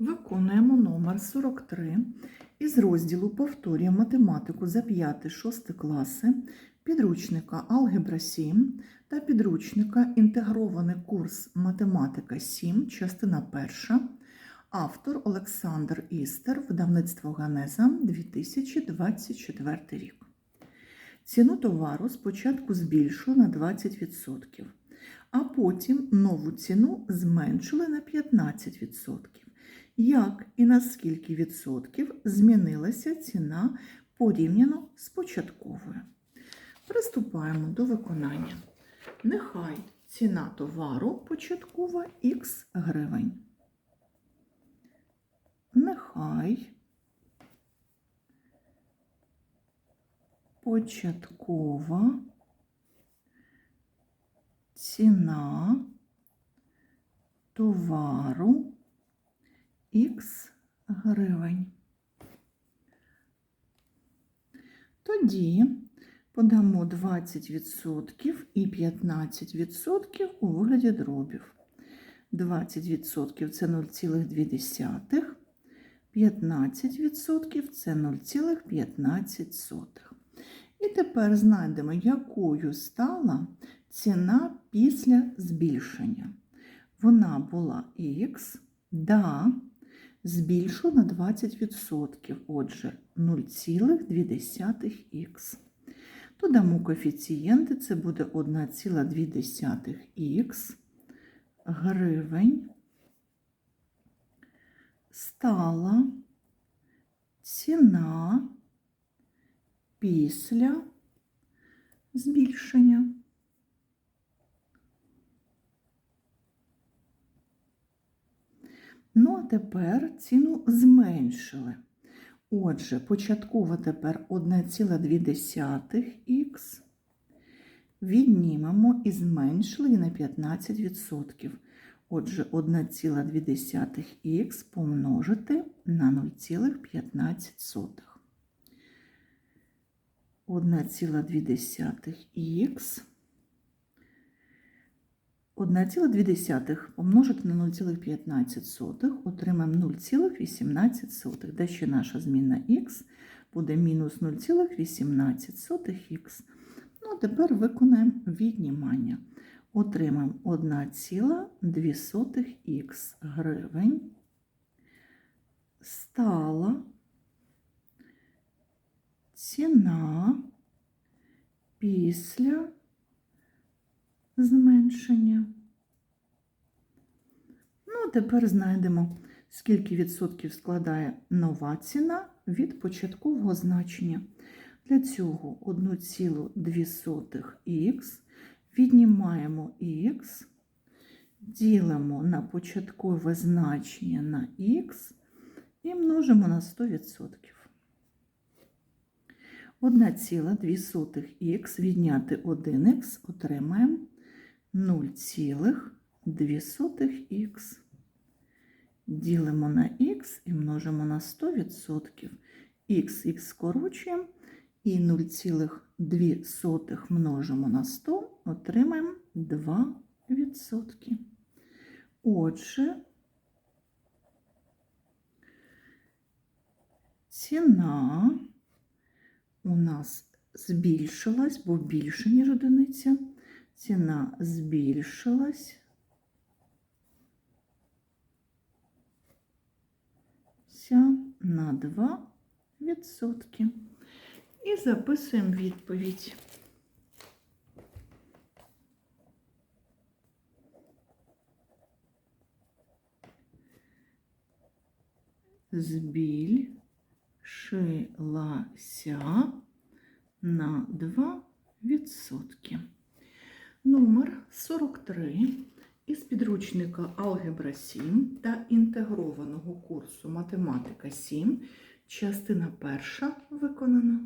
Виконуємо номер 43 із розділу Повторює математику за 5-6 класи підручника Алгебра 7 та підручника Інтегрований курс Математика 7, частина 1. Автор Олександр Істер, видавництво Ганеза 2024 рік. Ціну товару спочатку збільшили на 20%, а потім нову ціну зменшили на 15%. Як і на скільки відсотків змінилася ціна порівняно з початковою? Приступаємо до виконання. Нехай ціна товару початкова х гривень. Нехай початкова ціна товару х гривень. Тоді подамо 20% і 15% у вигляді дробів. 20% це 0,2, 15% це 0,15. І тепер знайдемо, якою стала ціна після збільшення. Вона була х, да, збільшила на 20%, отже, 0,2х. Додамо коефіцієнти, це буде 1,2х гривень. Стала ціна після збільшення. Ну, а тепер ціну зменшили. Отже, початково тепер 1,2х. Віднімемо і зменшили на 15%. Отже, 1,2х помножити на 0,15. 1,2х 1,2 помножити на 0,15 отримаємо 0,18. Де ще наша змінна х буде мінус 0,18х. Ну, а тепер виконаємо віднімання. Отримаємо 1,2х гривень. Стала ціна після зменшення. Ну, тепер знайдемо, скільки відсотків складає нова ціна від початкового значення. Для цього 1,2х віднімаємо х, ділимо на початкове значення на х і множимо на 100%. 1,2х відняти 1х отримаємо 0,2х. Ділимо на х і множимо на 100%. Х скорочуємо і 0,2 множимо на 100, отримаємо 2%. Отже, ціна у нас збільшилась, бо більше, ніж одиниця. Ціна збільшилась. на 2%. І записуємо відповідь. Збільшилася на 2%. Номер 43 із підручника Алгебра 7 та інтегрованого курсу Математика 7, частина перша виконана.